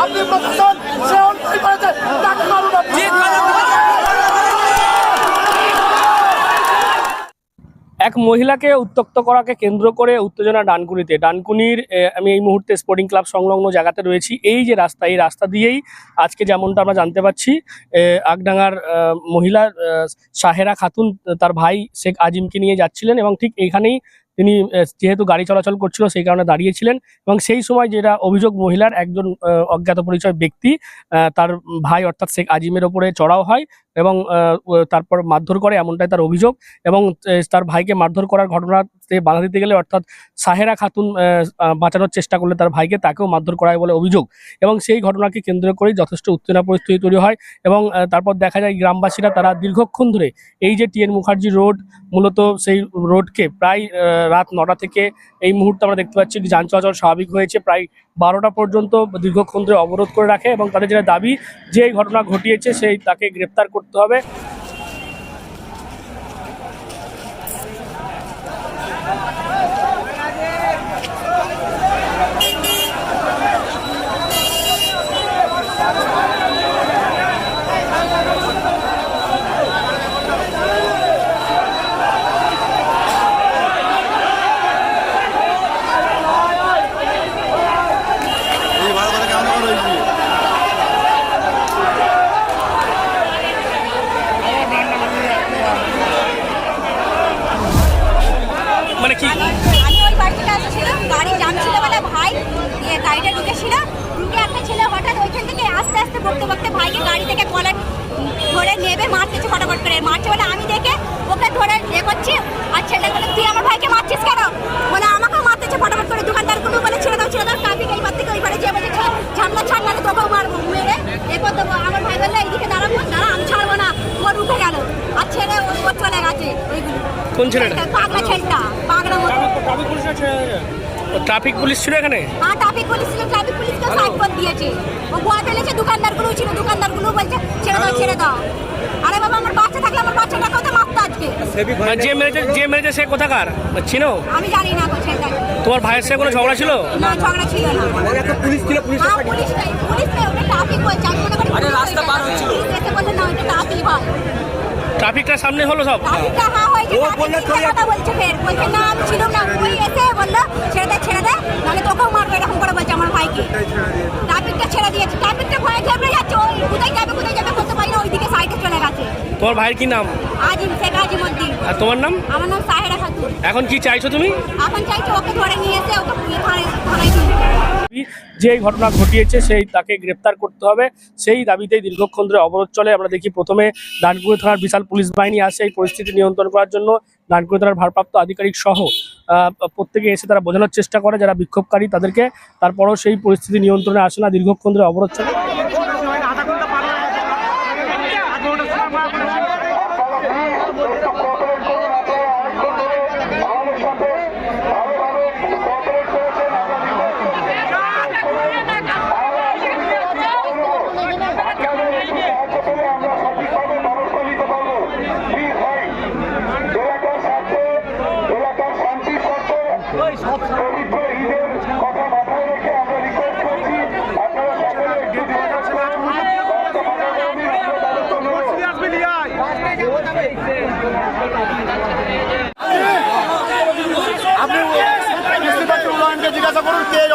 আপনি প্রশাসন সে অন্যায় করেছে তাকে মারুন এক মহিলাকে উত্তক্ত করাকে কেন্দ্র করে উত্তেজনা ডানকুনিতে। ডানকুনির আমি এই মুহূর্তে স্পোর্টিং ক্লাব সংলগ্ন জায়গাতে রয়েছি। এই যে রাস্তা এই রাস্তা দিয়েই আজকে যেমনটা আমরা জানতে পারছি এ, আগডাঙ্গার মহিলা সাহেরা খাতুন তার ভাই শেখ আজিমকে নিয়ে যাচ্ছিলেন এবং ঠিক এখানেই তিনি যেহেতু গাড়ি চলাচল করছিল সেই কারণে দাঁড়িয়েছিলেন এবং সেই সময় যেটা অভিযোগ মহিলার একজন অজ্ঞাত পরিচয় ব্যক্তি তার ভাই অর্থাৎ শেখ আজিমের ওপরে চড়াও হয়। এবং তারপর মারধর করে এমনটাই তার অভিযোগ এবং তার ভাইকে মারধর করার ঘটনাতে বাধা দিতে গেলে অর্থাৎ সাহেরা খাতুন বাঁচানোর চেষ্টা করলে তার ভাইকে তাকেও মারধর করা হয় বলে অভিযোগ এবং সেই ঘটনাকে কেন্দ্র করেই যথেষ্ট উত্তেজনা পরিস্থিতি তৈরি হয় এবং তারপর দেখা যায় গ্রামবাসীরা তারা দীর্ঘক্ষণ ধরে এই যে টিএন মুখার্জি রোড, মূলত সেই রোডকে প্রায় রাত নটা থেকে এই মুহূর্তে আমরা দেখতে পাচ্ছি যান চলাচল স্বাভাবিক হয়েছে প্রায় বারোটা পর্যন্ত দীর্ঘক্ষণ ধরে অবরোধ করে রাখে এবং তাদের যেটা দাবি যে এই ঘটনা ঘটিয়েছে সেই তাকে গ্রেপ্তার করতে হবে মানে কি আমি ওই বাড়িতে আসছিলাম গাড়ি জাম ছিল বলে ভাই ইয়ে, গাড়িটা ঢুকেছিল ঢুকে একটা ছেলে হঠাৎ ওইখান থেকে আস্তে আস্তে বকতে বকতে ভাইকে গাড়ি থেকে কলার ধরে নেবে মারতেছে ফটাফট করে। মারছে বলে আমি দেখে ওকে ধরে এ করছি। আর ছেলেটা বলে তুই আমার ভাইকে মারছিস কেন? বলে আমাকেও মারতেছে ফটাফট করে দোকানদারগুলো বলে ছেড়ে দাও ছেড়ে দাও ট্রাফিক এইবার থেকে ওইবারে যে বলে ঝামলা ছাড় নাহলে তোকেও মারবো মেরে এরপর দেবো আমার ভাই বললে এইদিকে দাঁড়াবো দাঁড়া আমি ছাড়বো না ও উঠে গেল আর ছেলে ও ও চলে গেছে ওইগুলো কোন ছেলেটা? পাগলা ছেলেটা পাগলা মতো ট্রাফিক পুলিশ ছিল এখানে? হ্যাঁ ট্রাফিক পুলিশ ছিল ট্রাফিক পুলিশকে সাইড করে দিয়েছে। ও ভয় ফেলেছে দোকানদারগুলো ছিল দোকানদারগুলো বলছে ছেড়ে দাও ছেড়ে দাও। আরে বাবা আমার বাচ্চা থাকলে আমার বাচ্চাটা কোথায় মারতো আজকে। আর যে মেরেছে যে মেরেছে সে কোথাকার? চিনো? আমি জানি না ছেলেটা তোমার ভাইয়ের সাথে কোনো ঝগড়া ছিল? না ঝগড়া ছিল না। পুলিশ ছিল পুলিশ হ্যাঁ পুলিশ নাই পুলিশ নাই ওটা ট্রাফিক বলছে। আমি মনে করি আরে রাস্তা পার হচ্ছিল এসে বলছে না ওটা ট্রাফিক হয় ট্রাফিকটা সামনে হলো সব? হ্যাঁ ট্রাফিক কথা বলছে ফের। বলছে না আমি ছিলাম না। ওই এসে বলল ছেড়ে দে ছেড়ে দে নাহলে তোকেও মারবো এরকম করে বলছে আমার ভাইকে। ট্রাফিকটা ছেড়ে দিয়েছে। ট্রাফিকটা ভয়ে ঘেবড়ে যাচ্ছে। ওই কোথায় যাবে কোথায় যাবে বলতে পারি না। ওইদিকে সাইডে চলে গেছে। তোমার ভাইয়ের কি নাম? আজিম শেখ আজিমুদ্দিন আর তোমার নাম? আমার নাম সাহেরা খাতুন এখন কি চাইছো তুমি? এখন চাইছো ওকে ধরে নিয়ে এসে ওকে থানায় থানায় দিন যে এই ঘটনা ঘটিয়েছে সেই তাকে গ্রেপ্তার করতে হবে। সেই দাবিতেই দীর্ঘক্ষণ ধরে অবরোধ চলে। আমরা দেখি প্রথমে ডানকুনি থানার বিশাল পুলিশ বাহিনী আসে এই পরিস্থিতি নিয়ন্ত্রণ করার জন্য। ডানকুনি থানার ভারপ্রাপ্ত আধিকারিক সহ প্রত্যেকে এসে তারা বোঝানোর চেষ্টা করে যারা বিক্ষোভকারী তাদেরকে। তারপরও সেই পরিস্থিতি নিয়ন্ত্রণে আসে না, দীর্ঘক্ষণ ধরে অবরোধ চলে।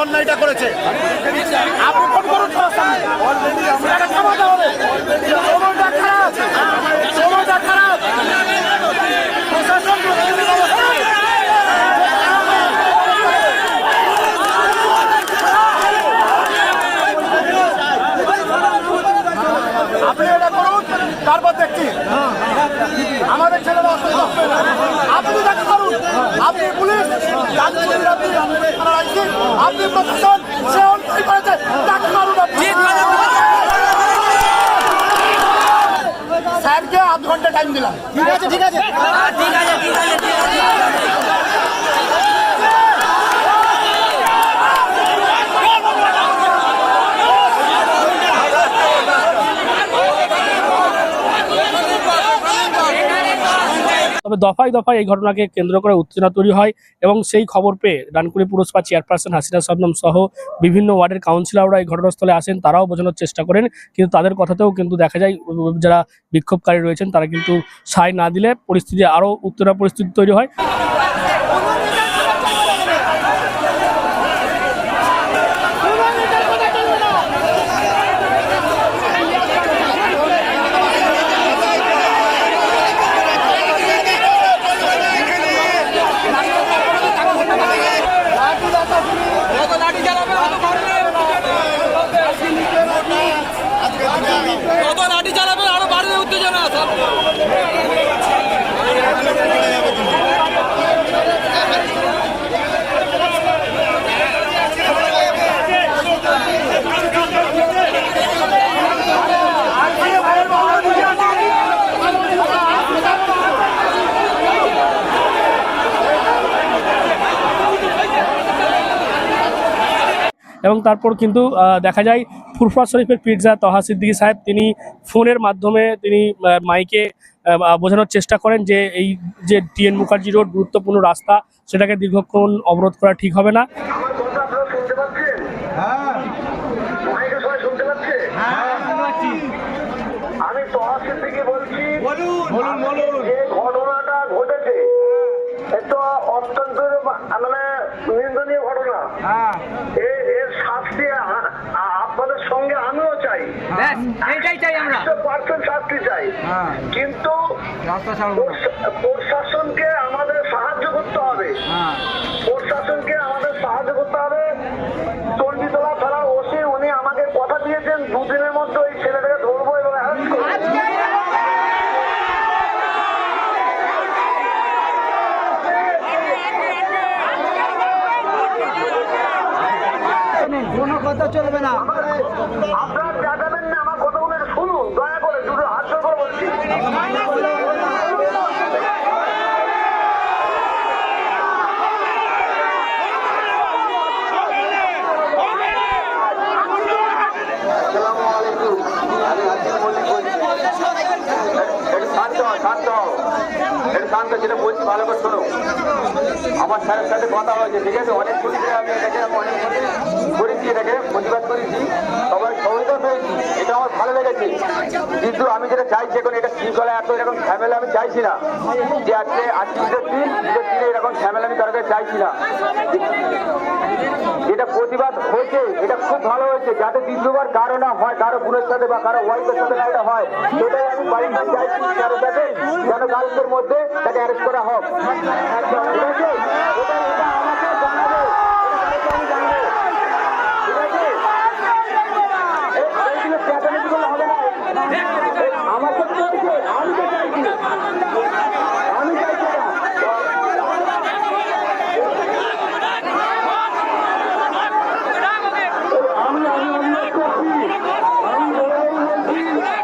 অন্যায়টা করেছে। সময়টা খারাপ। সময়টা খারাপ। প্রশাসন আপনি এটা করুন তারপর দেখছি আমাদের ছেলেরা অসুবিধা হবে না আপনি তাকে করুন আপনি পুলিশ রাজ্যের আপনি থানার আইসি আপনি প্রশাসন সে অন্যায় করেছে তাকে মারুন আপনি স্যারকে আধ ঘণ্টা টাইম দিলাম। ঠিক আছে ঠিক আছে। তবে দফায় দফায় এই ঘটনাকে কেন্দ্র করে উত্তেজনা তৈরি হয় এবং সেই খবর পেয়ে ডানকুনি পুরসভা চেয়ারপারসন হাসিনা শবনম সহ বিভিন্ন ওয়ার্ডের কাউন্সিলররা এই ঘটনাস্থলে আসেন, তারাও বোঝানোর চেষ্টা করেন। কিন্তু তাদের কথাতেও কিন্তু দেখা যায়, যারা বিক্ষোভকারী রয়েছেন, তারা কিন্তু সায় না দিলে পরিস্থিতি আরও উত্তেজনা পরিস্থিতি তৈরি হয়। এবং তারপর কিন্তু দেখা যায় ফুরফুরা শরীফের পিৎজা তহা সিদ্দিকী সাহেব, তিনি ফোনের মাধ্যমে তিনি মাইকে বোঝানোর চেষ্টা করেন যে এই যে টিএন মুখার্জি রোড গুরুত্বপূর্ণ রাস্তা, সেটাকে দীর্ঘক্ষণ অবরোধ করা ঠিক হবে না। হ্যাঁ। ঘটনাটা ঘটেছে এটা অত্যন্ত মানে নিন্দনীয় ঘটনা এর এর শাস্তি আ- আ- আপনাদের সঙ্গে আমিও চাই এইটাই চাই আমরা। পার্সেন্ট শাস্তি চাই। কিন্তু রাস্তা ছাড়বো প্রশাসনকে আমাদের সাহায্য করতে হবে হ্যাঁ প্রশাসনকে আমাদের সাহায্য করতে হবে চণ্ডীতলা থানা ওসি উনি আমাকে কথা দিয়েছেন দুদিনের মধ্যে ওই ছেলেটাকে ধরবো এবং অ্যারেস্ট করব কথা চলবে না। আপনারা যাবেন না আমার কথাগুলো শুনুন দয়া করে দুটো হাত করে বলছি আসসালামু আলাইকুম আমি আজিম মল্লিক বলছি একটু শান্ত হও, শান্ত হও। একটু শান্ত যেটা বলছি, ভালো করে শোনো। আমার স্যারের সাথে কথা হয়েছে, ঠিক আছে? অনেক পুলিশে আমি এটাকে অনেক করেছি, এটাকে প্রতিবাদ করেছি। সবাই সহযোগিতা পেয়েছি, এটা আমার ভালো লেগেছে। কিন্তু আমি যেটা চাইছি এখন, এটা শৃঙ্খলা এত এরকম ঝামেলা আমি চাইছি না। যে আজকে আজকে দিন, ঈদের দিনে এরকম ঝামেলা আমি কারোকে চাইছি না। এটা প্রতিবাদ হয়েছে, এটা খুব ভালো হয়েছে। যাতে দ্বিতীয়বার কারও না হয়, কারও বোনের সাথে বা কারও ওয়াইফের সাথে না এটা হয়, সেটাই আমি বাড়ির চাইছি। কারও যেন কালকের মধ্যে তাকে করা হোক একদম ঠিক আছে এটা এটা আমাকে জানাবে এটা আমি জানব ঠিক আছে এই- এইগুলো চেঁচামেচি করলে হবে না এই আমাকে চাইছে আমি তো চাইছি আমি চাইছি না আমি আমি অনুরোধ করছি আমি ওরাই বলছি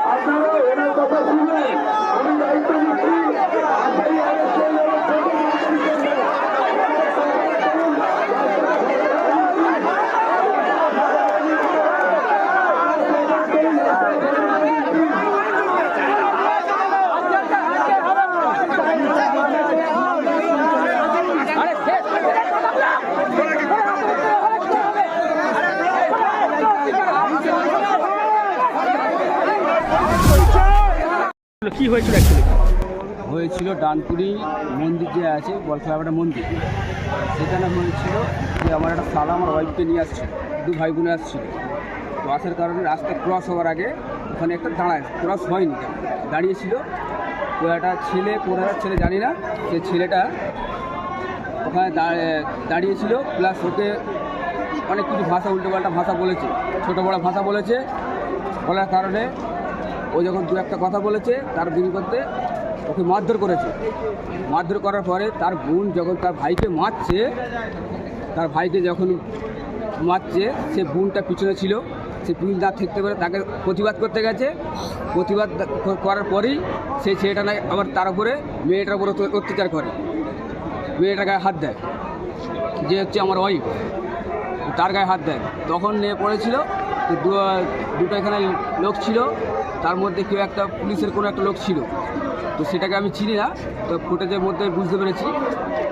আপনারা ওনার কথা শুনবেন আমি দায়িত্ব নিচ্ছি আশাই আরেকজন কি হয়েছিল হয়েছিল ডানপুরি মন্দির যে আছে বলখলাপাটা মন্দির। সেখানে হয়েছিল যে আমার একটা সালা আমার ওয়াইফকে নিয়ে আসছিল, দু ভাই বোনে আসছিল। তো আসার কারণে রাস্তা ক্রস হওয়ার আগে ওখানে একটা দাঁড়ায় ক্রস হয়নি দাঁড়িয়েছিল। তো একটা ছেলে পনেরো ছেলে জানি না, সে ছেলেটা ওখানে দাঁড়- দাঁড়িয়েছিল। প্লাস ওকে অনেক কিছু ভাষা, উল্টোপাল্টা ভাষা বলেছে, ছোটো বড় ভাষা বলেছে। বলার কারণে ও যখন দু একটা কথা বলেছে, তার বিনিময়তে ওকে মারধর করেছে। মারধর করার পরে তার বোন যখন তার ভাইকে মারছে, তার ভাইকে যখন মারছে, সে বোনটা পিছনে ছিল। সে পুলিশ না থাকতে পারে তাকে প্রতিবাদ করতে গেছে। প্রতিবাদ করার পরেই সেই ছেলেটা না আবার তার উপরে মেয়েটার উপরে অত্যাচার করে। মেয়েটার গায়ে হাত দেয়। যে হচ্ছে আমার ওয়াইফ তার গায়ে হাত দেয়। তখন নিয়ে পড়েছিল, তো দুটো এখানে লোক ছিল। তার মধ্যে কেউ একটা পুলিশের কোনো একটা লোক ছিল। তো সেটাকে আমি চিনি না, তো ফুটেজের মধ্যে বুঝতে পেরেছি।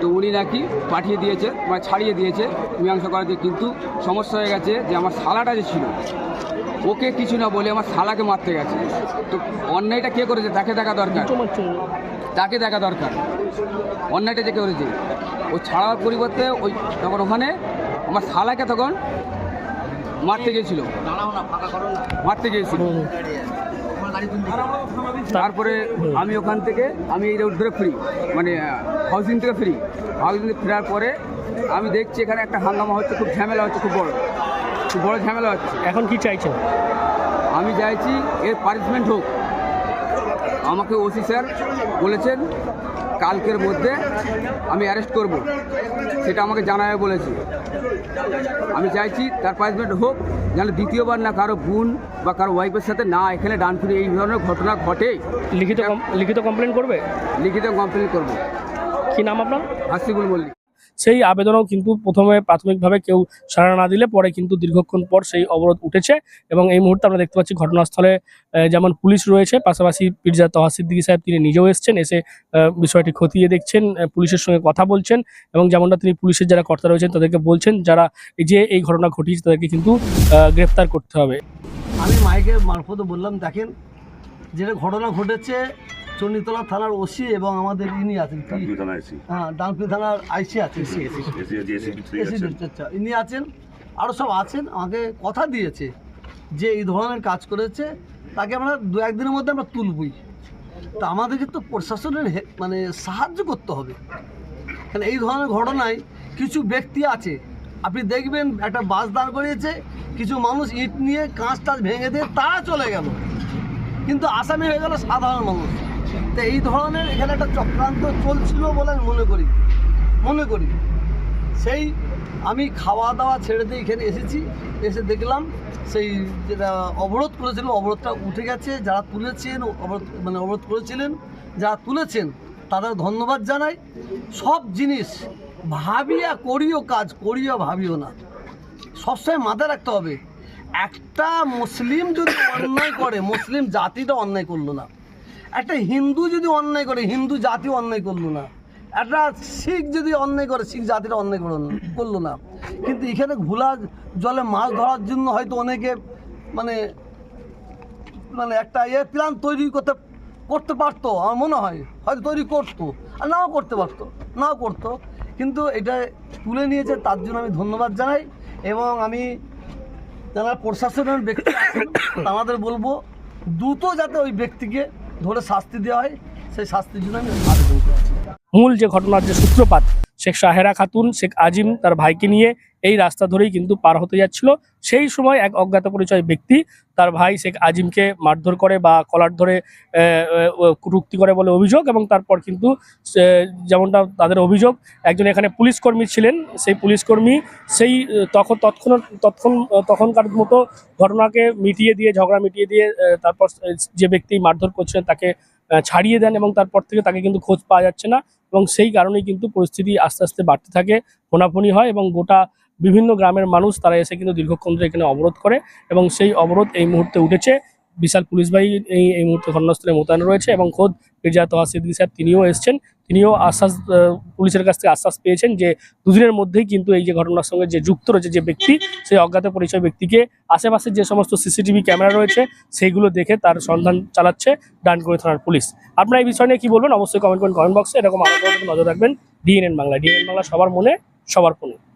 তো উনি নাকি পাঠিয়ে দিয়েছে মানে ছাড়িয়ে দিয়েছে মীমাংসা করাতে। কিন্তু সমস্যা হয়ে গেছে যে আমার শালাটা যে ছিল, ওকে কিছু না বলে আমার শালাকে মারতে গেছে। তো অন্যায়টা কে করেছে? তাকে দেখা দরকার। তাকে দেখা দরকার। অন্যায়টা যে কে করেছে? ও ছাড়ার পরিবর্তে ওই তখন ওখানে আমার শালাকে তখন মারতে গিয়েছিল। মারতে গিয়েছিল। তারপরে আমি ওখান থেকে আমি এই রোড ধরে ফ্রি। মানে হাউসিং থেকে ফ্রি। হাউসিং থেকে ফেরার পরে আমি দেখছি এখানে একটা হাঙ্গামা হচ্ছে খুব ঝামেলা হচ্ছে খুব বড়। খুব বড় ঝামেলা হচ্ছে। এখন কি চাইছেন? আমি চাইছি এর পানিশমেন্ট হোক। আমাকে ওসি স্যার বলেছেন কালকের মধ্যে আমি অ্যারেস্ট করব। সেটা আমাকে জানাবে বলেছে। আমি চাইছি তার পানিশমেন্ট হোক যেন দ্বিতীয়বার না কারও বোন বা কারও ওয়াইফের সাথে না এখানে ডান ডানপুরে এই ধরনের ঘটনা ঘটে। লিখিত লিখিত কমপ্লেন করবে? লিখিত কমপ্লেন করব। কি নাম আপনার? হাসিবুল মল্লিক। সেই আবেদনও কিন্তু প্রথমে প্রাথমিকভাবে কেউ সাড়া না দিলে পরে কিন্তু দীর্ঘক্ষণ পর সেই অবরোধ উঠেছে এবং এই মুহূর্তে আমরা দেখতে পাচ্ছি ঘটনাস্থলে যেমন পুলিশ রয়েছে পাশাপাশি পিরজা তহা সিদ্দিকী সাহেব তিনি নিজেও এসেছেন এসে বিষয়টি খতিয়ে দেখছেন পুলিশের সঙ্গে কথা বলছেন এবং যেমনটা তিনি পুলিশের যারা কর্তা রয়েছেন তাদেরকে বলছেন যারা যে এই ঘটনা ঘটিয়েছে তাদেরকে কিন্তু আহ, গ্রেপ্তার করতে হবে। আমি মাইকের মারফত বললাম দেখেন যেটা ঘটনা ঘটেছে চণ্ডীতলা থানার ওসি এবং আমাদের ইনি আছেন হ্যাঁ ডানকুনি থানার আইসি আছেন। এসি আচ্ছা ইনি আছেন আরও সব আছেন আমাকে কথা দিয়েছে যে এই ধরনের কাজ করেছে তাকে আমরা দু একদিনের মধ্যে আমরা তুলবই। তা আমাদেরকে তো প্রশাসনের মানে সাহায্য করতে হবে। কারণ এই ধরনের ঘটনায় কিছু ব্যক্তি আছে আপনি দেখবেন একটা বাস দাঁড় করিয়েছে কিছু মানুষ ইট নিয়ে কাঁচ টাচ ভেঙে দিয়ে তারা চলে গেল। কিন্তু আসামি হয়ে গেল সাধারণ মানুষ। তো এই ধরনের এখানে একটা চক্রান্ত চলছিল বলে আমি মনে করি। মনে করি। সেই আমি খাওয়া দাওয়া ছেড়ে দিয়ে এখানে এসেছি। এসে দেখলাম সেই যেটা অবরোধ করেছিল, অবরোধটা উঠে গেছে। যারা তুলেছেন, অবরোধ মানে অবরোধ করেছিলেন, যারা তুলেছেন, তাদের ধন্যবাদ জানাই। সব জিনিস ভাবিয়া করিও কাজ করিও ভাবিও না। সবসময় মাথায় রাখতে হবে, একটা মুসলিম যদি অন্যায় করে, মুসলিম জাতিটা অন্যায় করল না। একটা হিন্দু যদি অন্যায় করে, হিন্দু জাতি অন্যায় করল না। একটা শিখ যদি অন্যায় করে, শিখ জাতিটা অন্যায় করল করল না। কিন্তু এখানে ঘোলা জলে মাছ ধরার জন্য হয়তো অনেকে মানে মানে একটা ইয়ে প্ল্যান তৈরি করতে করতে পারতো, আমার মনে হয়। হয়তো তৈরি করতো, আর নাও করতে পারতো, নাও করতো। কিন্তু এটা তুলে নিয়েছে, তার জন্য আমি ধন্যবাদ জানাই। এবং আমি যারা প্রশাসনের ব্যক্তি আমাদের বলব, দ্রুত যাতে ওই ব্যক্তিকে ধরে শাস্তি দেওয়া হয়, সেই শাস্তির জন্য আমি আবেদন মূল যে ঘটনার যে সূত্রপাত, শেখ সাহেরা খাতুন, শেখ আজিম তার ভাইকে নিয়ে এই রাস্তা ধরেই কিন্তু পার হতে যাচ্ছিল। সেই সময় এক অজ্ঞাত পরিচয় ব্যক্তি তার ভাই শেখ আজিমকে মারধর করে বা কলার ধরে আহ, করে বলে অভিযোগ এবং তারপর কিন্তু যেমনটা তাদের অভিযোগ একজন এখানে পুলিশ কর্মী ছিলেন। সেই পুলিশ কর্মী সেই তখন তৎক্ষণাৎ তৎক্ষণ তখনকার মতো ঘটনাকে মিটিয়ে দিয়ে ঝগড়া মিটিয়ে দিয়ে তারপর যে ব্যক্তি মারধর করছিলেন তাকে ছাড়িয়ে দেন এবং তারপর থেকে তাকে কিন্তু খোঁজ পাওয়া যাচ্ছে না এবং সেই কারণেই কিন্তু পরিস্থিতি আস্তে আস্তে বাড়তে থাকে ফোনাফোনি হয় এবং গোটা বিভিন্ন গ্রামের মানুষ তারা এসে কিন্তু দীর্ঘক্ষণ ধরে এখানে অবরোধ করে এবং সেই অবরোধ এই মুহূর্তে উঠেছে। বিশাল পুলিশ বাহিনী এই এই মুহূর্তে ঘটনাস্থলে মোতায়েন রয়েছে এবং খোদ মির্জা তোহা সাহেব তিনিও এসছেন। তিনিও আশ্বাস পুলিশের কাছ থেকে আশ্বাস পেয়েছেন যে দুদিনের মধ্যেই কিন্তু এই যে ঘটনার সঙ্গে যে যুক্ত রয়েছে যে ব্যক্তি, সেই অজ্ঞাত পরিচয় ব্যক্তিকে আশেপাশে যে সমস্ত সিসিটিভি ক্যামেরা রয়েছে সেইগুলো দেখে তার সন্ধান চালাচ্ছে ডানকুনি থানার পুলিশ। আপনারা এই বিষয় নিয়ে কী বলবেন? অবশ্যই কমেন্ট করুন কমেন্ট বক্সে এরকম আরও নজর রাখবেন। ডিএনএন বাংলা। ডিএনএন বাংলা সবার মনে, সবার ফোনে।